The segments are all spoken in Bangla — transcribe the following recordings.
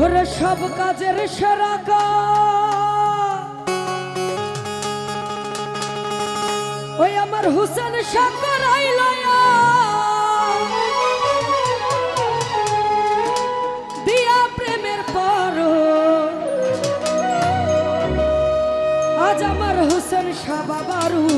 ওরে সব কাজের সেরা ওই আমার হুসেন সাকর দিয়া প্রেমের পর আজ আমার হুসেন শাহ বাবারু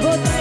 ご